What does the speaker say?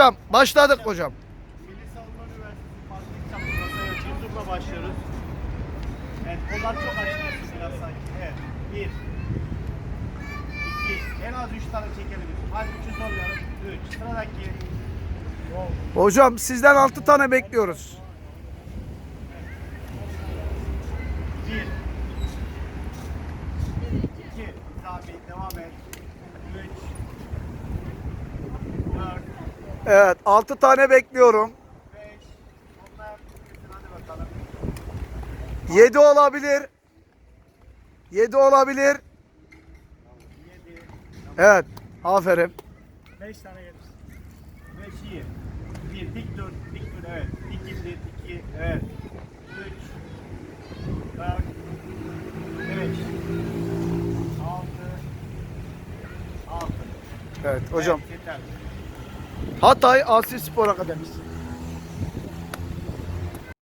Hocam başladık hocam. Milli Savunma Üniversitesi Fatih Çaprazı'na Cezur'la başlıyoruz. Evet, kollar çok açılıyorsun biraz sanki. Evet, bir, iki, en az üç tane çekebiliriz. Hadi üçü zorlayalım. Üç, sıradaki. Hocam sizden 6 tane bekliyoruz. Bir, iki, sabit, devam et. Üç, dört, Evet 6 tane bekliyorum. beş, onlar bitirsin hadi bakalım. 7 olabilir. 7 olabilir. Evet aferin. Beş tane gelir. Beş iyi. Bir, dik dur, dik dur, evet. Dik indir, iki, evet. Üç, dört, beş, altı, altı. Evet hocam. Evet, yeter. Hatay Asi Spor Akademisi.